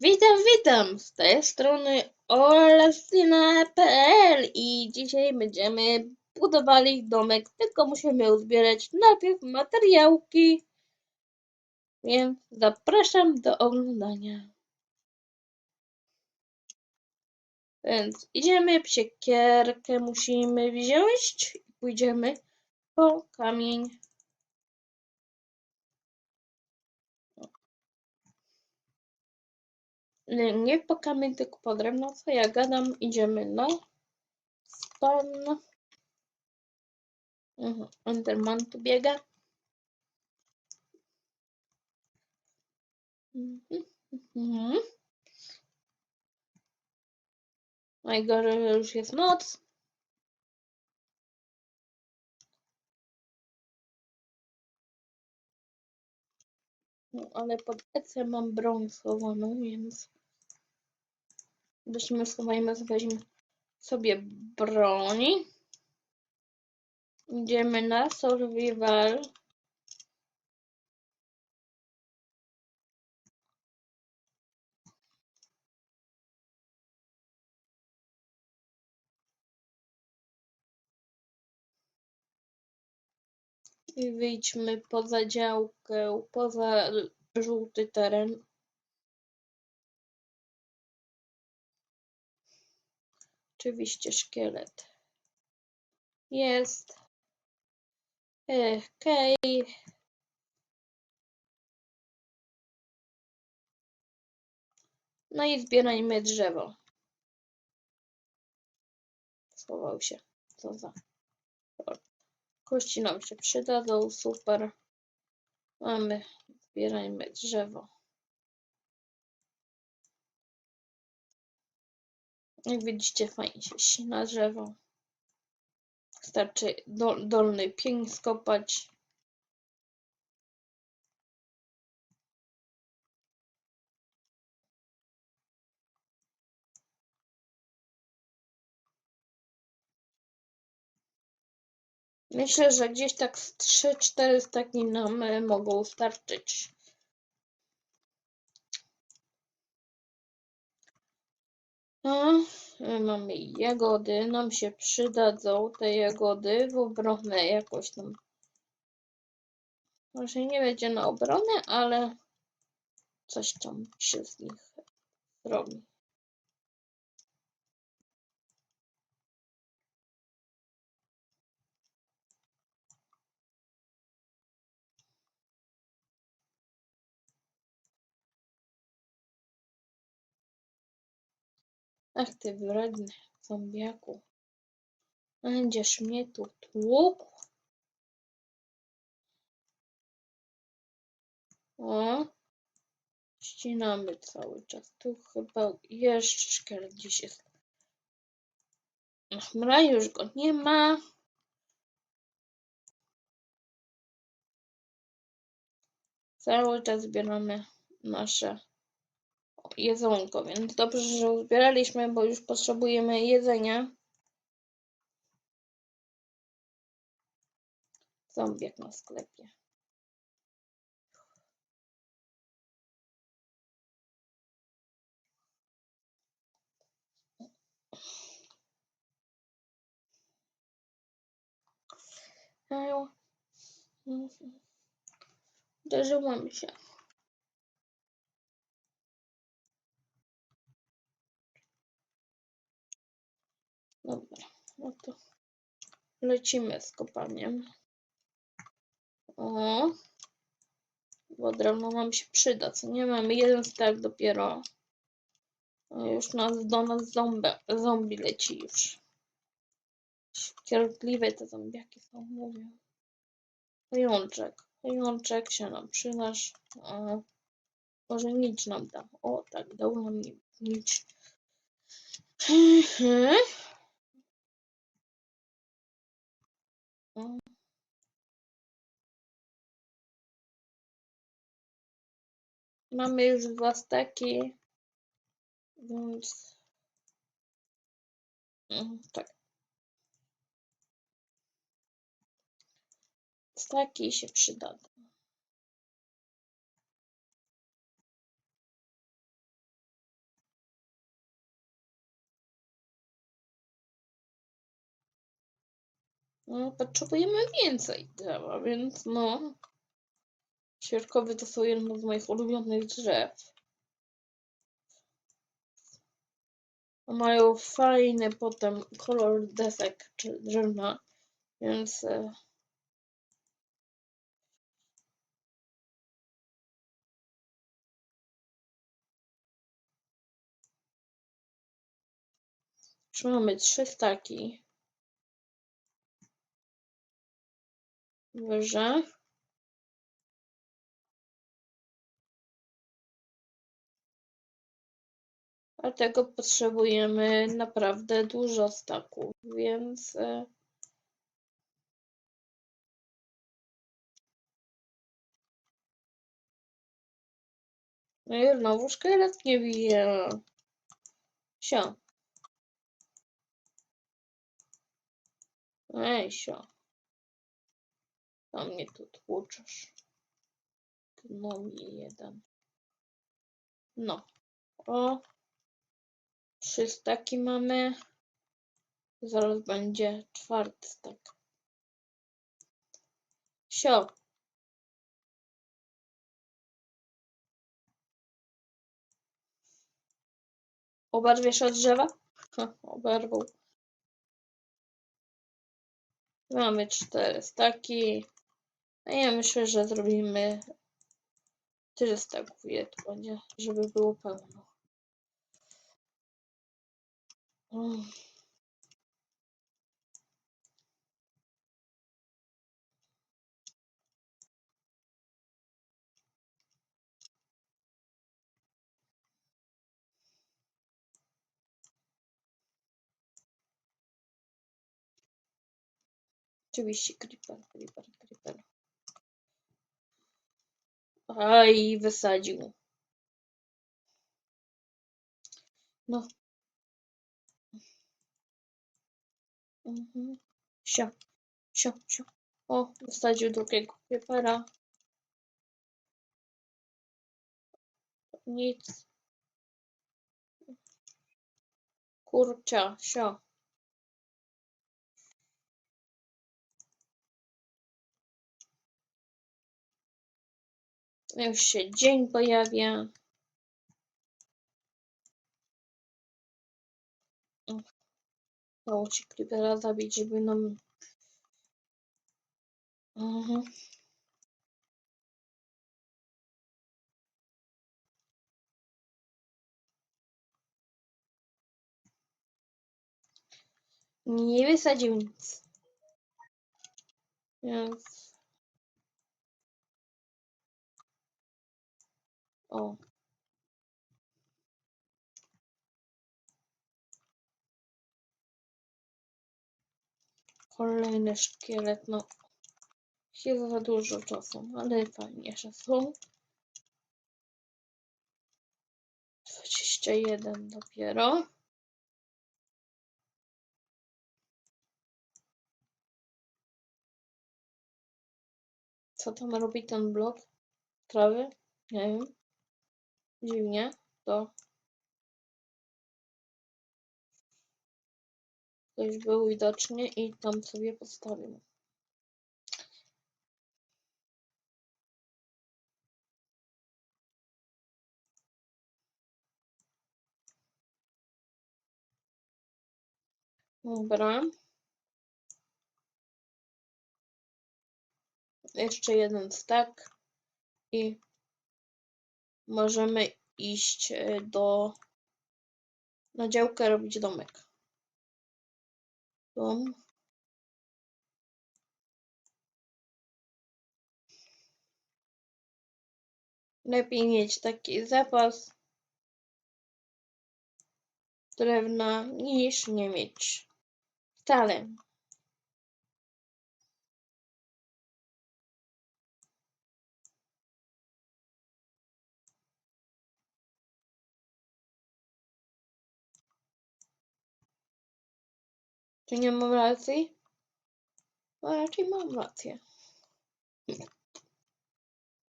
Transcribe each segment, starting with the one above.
Witam, witam! Z tej strony Olastyna.pl i dzisiaj będziemy budowali domek, tylko musimy uzbierać najpierw materiałki. Więc zapraszam do oglądania. Więc idziemy, siekierkę musimy wziąć i pójdziemy po kamień. Nie, nie kamień, tylko po drewno. Co ja gadam? Idziemy na stone. Mhm. Enderman tu biega. Mhm. Mhm. Najgorzej, już jest noc. No, ale pod EC mam broń schowaną, więc byśmy schowajmy, weźmy sobie broń. Idziemy na survival. I wyjdźmy poza działkę, poza żółty teren. Oczywiście szkielet. Jest. Okej. No i zbierajmy drzewo. Schował się. Co za. Kości nam się przydadzą. Super. Mamy. Zbierajmy drzewo. Jak widzicie, fajnie się ścina drzewo. Wystarczy dol, dolny pień skopać. Myślę, że gdzieś tak z 3-4 staki nam e, mogą starczyć. A, e, mamy jagody, nam się przydadzą te jagody w obronę jakoś tam. Może nie będzie na obronę, ale coś tam się z nich robi. Ach ty wredny zombiaku. Będziesz mnie tu tłukł? O, ścinamy cały czas. Tu chyba jeszcze szkielet gdzieś jest. Dobra, już go nie ma. Cały czas zbieramy nasze jedzonko, więc dobrze, że uzbieraliśmy, bo już potrzebujemy jedzenia. Zombiak na sklepie. Uderzyłam się. Dobra, no to lecimy z kopaniem. O, bo drewno nam się przyda, co nie? Mamy jeden stack dopiero. A już nas do nas zombie, zombie leci już. Cierpliwe te zombiaki są, mówię. Pajączek. Pajączek się nam przydasz. O, może nic nam da. O, tak, dał nam ni- nic. mamy już włastaki, więc mm, tak. Staki się przydadzą. No, potrzebujemy więcej drzewa, więc no. Świerkowy to są jedno z moich ulubionych drzew. Mają fajny potem kolor desek czy drewna, więc e, mamy trzy staki. Wyżej. Dlatego potrzebujemy naprawdę dużo staków, więc e, no i znowu szkielet nie bije. Sio. Ej, sio. Mnie tu tłuczesz. Gnomie jeden. No. O. Trzy staki mamy. Zaraz będzie czwarty stak. Sio. Oberwiesz od drzewa? Ha, oberwał. Mamy cztery staki. A ja myślę, że zrobimy tyle staków, ile będzie, żeby było pełno. Mm. Oczywiście creeper, creeper, creeper. Aj, wysadził. No. Mhm. Sio, sio, sio. O, wysadził drugiego creepera. Nic. Kurcia, sio. Już się dzień pojawia. Mało ci creepera zabić, żeby nam... Mhm. Nie wysadził nic. O. Kolejny szkielet, no. Jest za dużo czasu, ale fajnie, że są. 21 dopiero. Co tam robi ten blok trawy? Nie wiem. Dziwnie. To ktoś był widocznie i tam sobie postawił. Dobra. Jeszcze jeden stack i możemy iść e, do na działkę robić domek. Dom. Lepiej mieć taki zapas drewna niż nie mieć wcale. Czy nie mam racji? No raczej mam rację.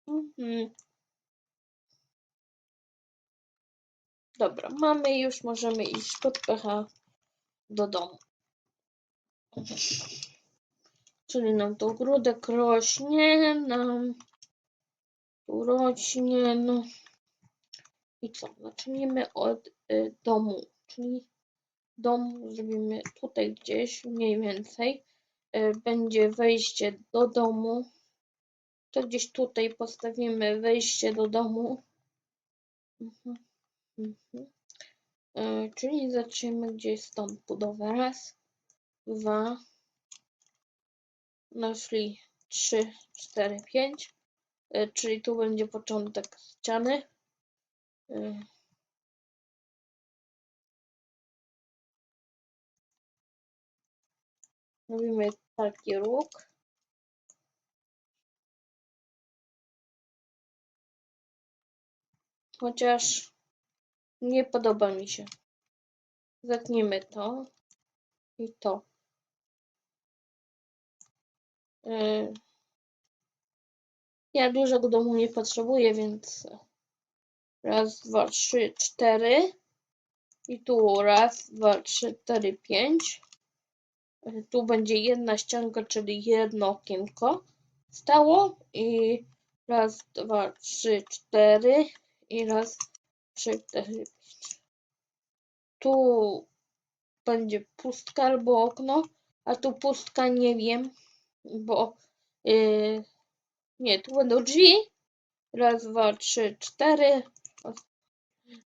Mhm. Dobra, mamy już, możemy iść pod pecha do domu. Czyli nam to ogródek rośnie, nam tu rośnie, no. I co? Zaczniemy od y, domu, czyli dom zrobimy tutaj gdzieś, mniej więcej. Y, będzie wejście do domu. To gdzieś tutaj postawimy wejście do domu. Mhm. Mhm. Y, czyli zaczniemy gdzieś stąd budowę. Raz, dwa, no szli trzy, cztery, pięć. Y, czyli tu będzie początek ściany. Robimy taki róg. Chociaż nie podoba mi się. Zetniemy to i to. Yy, Ja dużego domu nie potrzebuję, więc raz, dwa, trzy, cztery. I tu raz, dwa, trzy, cztery, pięć. Tu będzie jedna ścianka, czyli jedno okienko stało. I raz, dwa, trzy, cztery. I raz, trzy, cztery. Tu będzie pustka albo okno, a tu pustka nie wiem, bo yy, nie, tu będą drzwi. Raz, dwa, trzy, cztery.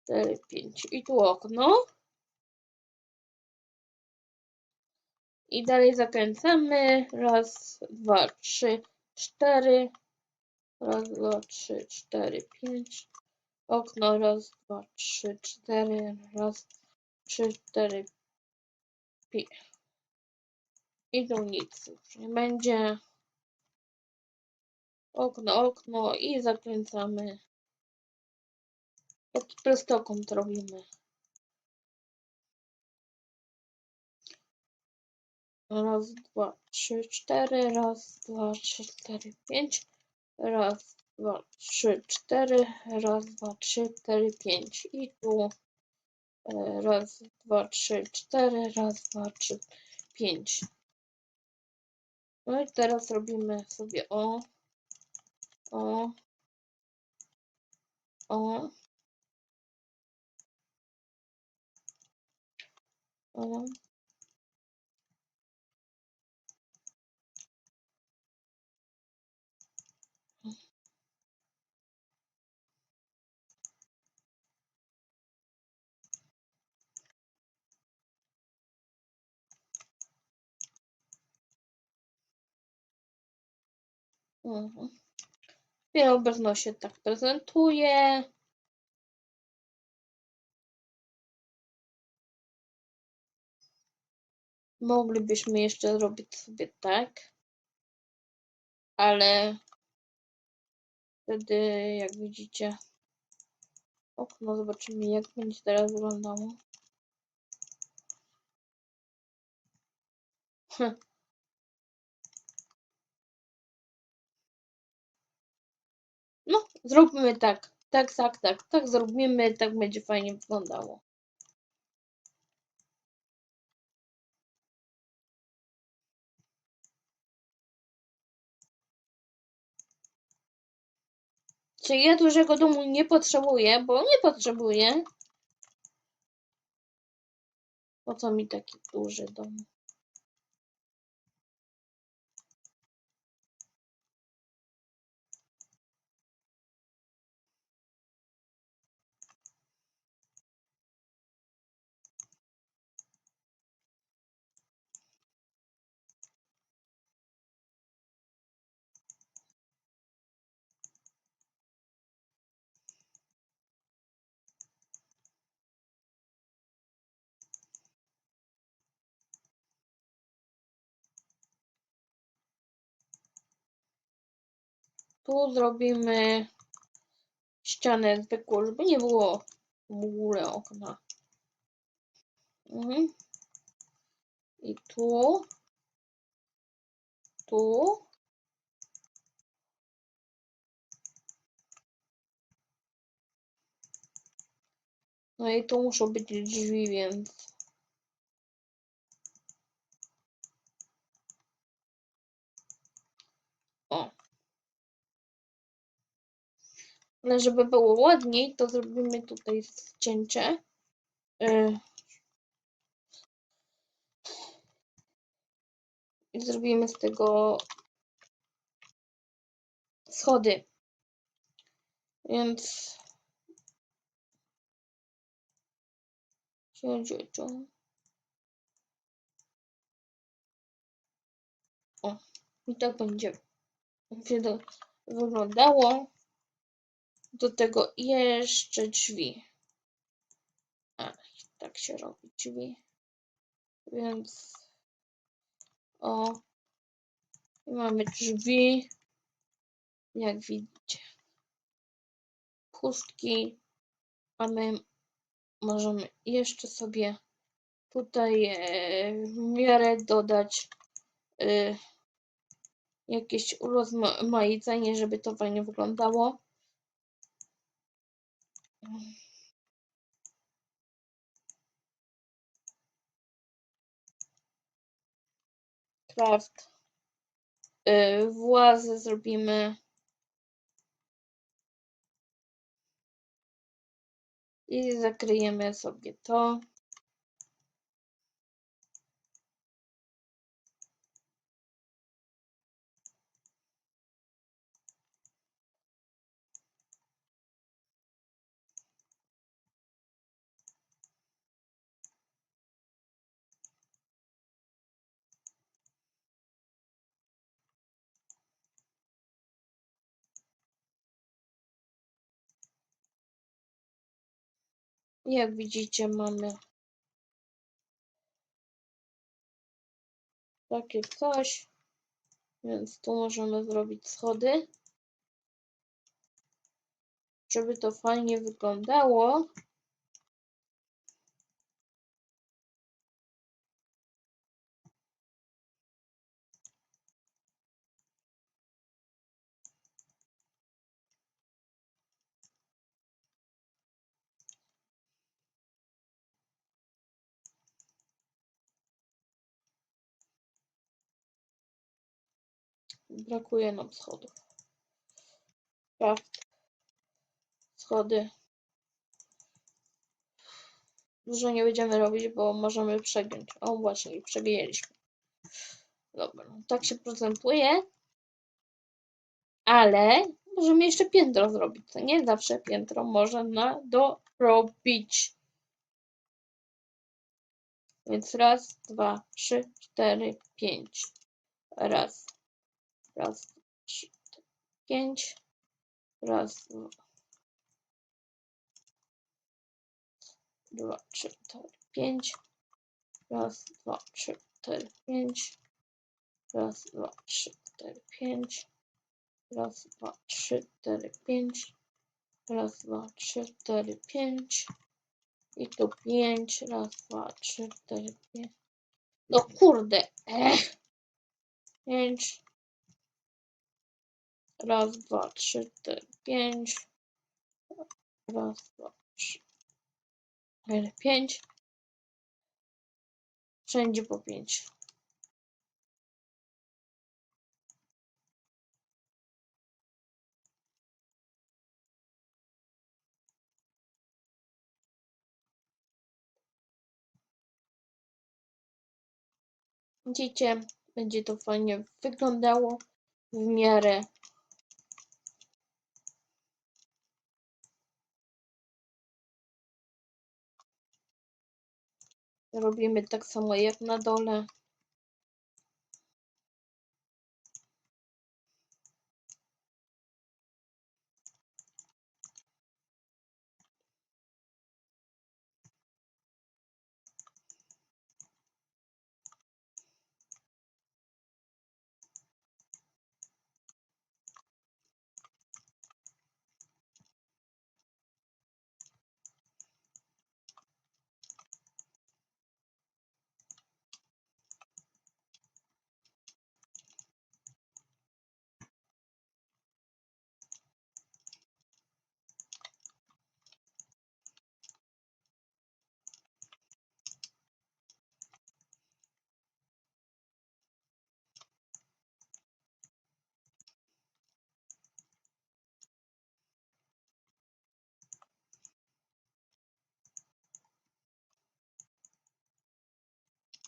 Cztery, pięć. I tu okno. I dalej zakręcamy. Raz, dwa, trzy, cztery. Raz, dwa, trzy, cztery, pięć. Okno. Raz, dwa, trzy, cztery. Raz, trzy, cztery, pięć. I tu nic już nie będzie. Okno, okno i zakręcamy. Taki prostokąt robimy. Raz, dwa, trzy, cztery. Raz, dwa, trzy, cztery, pięć. Raz, dwa, trzy, cztery. Raz, dwa, trzy, cztery, pięć. I tu e, raz, dwa, trzy, cztery. Raz, dwa, trzy, pięć. No i teraz robimy sobie o, o, o, o. Mhm. Dopiero obecno się tak prezentuje. Moglibyśmy jeszcze zrobić sobie tak, ale wtedy, jak widzicie, okno, zobaczymy jak będzie teraz wyglądało. Hm. No, zróbmy tak. Tak, tak, tak, tak zrobimy, tak będzie fajnie wyglądało. Czy ja dużego domu nie potrzebuję? Bo nie potrzebuję. Po co mi taki duży dom? Tu zrobimy ścianę zwykłą, żeby nie było w ogóle okna. Mhm. I tu. Tu. No i tu muszą być drzwi, więc. Ale żeby było ładniej, to zrobimy tutaj cięcie. Y, I zrobimy z tego schody. Więc siądzie tu. O, i tak będzie wy- wyglądało. Do tego jeszcze drzwi. A, tak się robi drzwi. Więc o, i mamy drzwi. Jak widzicie. Pustki. A my możemy jeszcze sobie tutaj e, w miarę dodać e, jakieś urozmaicenie, żeby to fajnie wyglądało. Craft. E, włazy zrobimy. I zakryjemy sobie to. Jak widzicie mamy takie coś. Więc tu możemy zrobić schody. Żeby to fajnie wyglądało. Brakuje nam schodów. Craft. Schody. Dużo nie będziemy robić, bo możemy przegiąć. O właśnie, przegięliśmy. Dobra, no tak się prezentuje. Ale możemy jeszcze piętro zrobić. To nie zawsze piętro można dorobić. Więc raz, dwa, trzy, cztery, pięć. Raz, raz, trzy, pięć. Raz, dwa, dwa, trzy, cztery, pięć. Raz, dwa, trzy, cztery, pięć. Raz, dwa, trzy, cztery, pięć. Raz, dwa, trzy, cztery, pięć. Raz, dwa, trzy, cztery, pięć. I tu pięć. Raz, dwa, trzy, cztery, pięć. No kurde. Ech. Pięć. Raz, dwa, trzy, cztery, pięć. Raz, dwa, trzy, pięć. Wszędzie po pięć. Widzicie, będzie to fajnie wyglądało w miarę. Robimy tak samo jak na dole.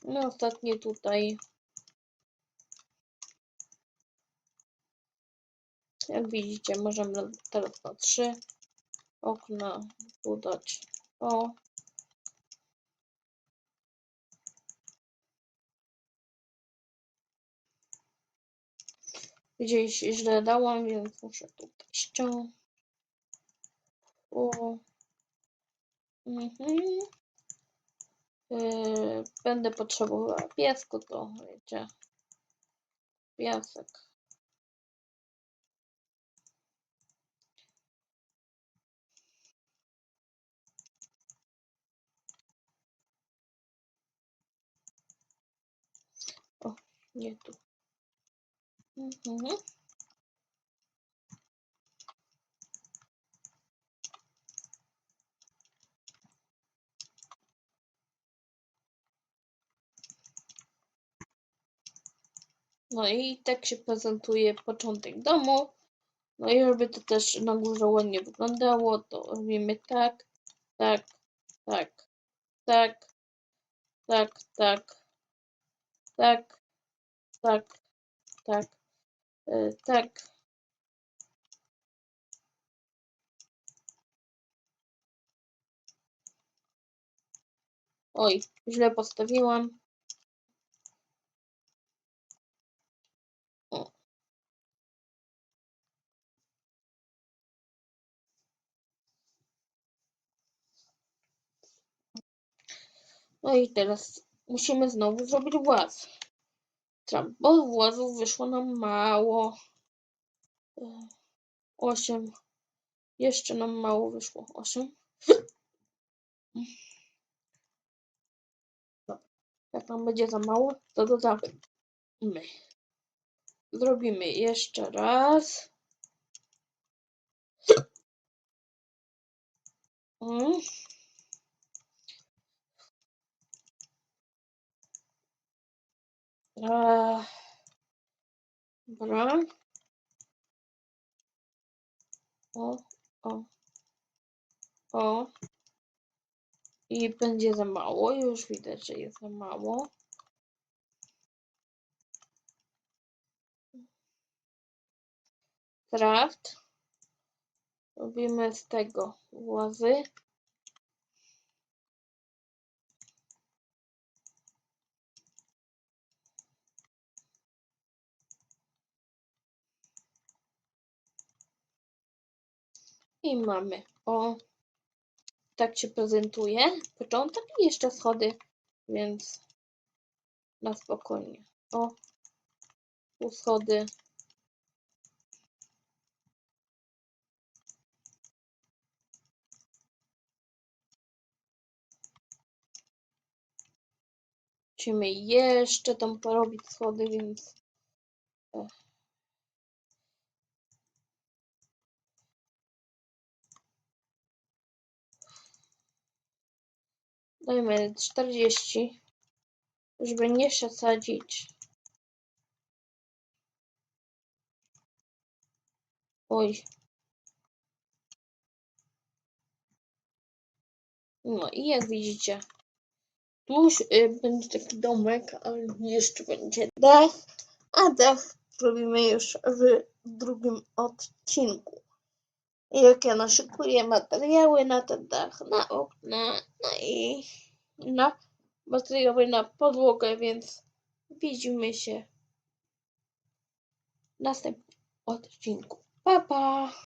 No ostatnie tutaj. Jak widzicie, możemy teraz na trzy okna dodać. O. Gdzieś źle dałam, więc muszę tutaj ściągnąć. O. Mhm. Yy, będę potrzebowała piasku, to wiecie. Piasek. O, nie tu. Mhm. No i tak się prezentuje początek domu. No i żeby to też na górze ładnie wyglądało, to robimy tak, tak, tak, tak, tak, tak, tak, tak, tak, e, tak. Oj, źle postawiłam. No i teraz musimy znowu zrobić właz. Bo włazów wyszło nam mało. E, Osiem. Jeszcze nam mało wyszło. Osiem. Jak nam będzie za mało, to dodamy. My. Zrobimy jeszcze raz. Mm. Eee, Dobra. O, o, o. I będzie za mało. Już widać, że jest za mało. Craft. Robimy z tego łazy. I mamy. O, tak się prezentuje. Początek i jeszcze schody, więc na spokojnie. O, tu schody. Musimy jeszcze tam porobić schody, więc e. dajmy 40, żeby nie przesadzić. Oj. No i jak widzicie, tu już, y, będzie taki domek, ale jeszcze będzie dach, a dach robimy już w drugim odcinku. Jak ja materiały na ten dach, na okna, no i na materiały na podłogę, więc widzimy się w następnym odcinku. Pa, pa!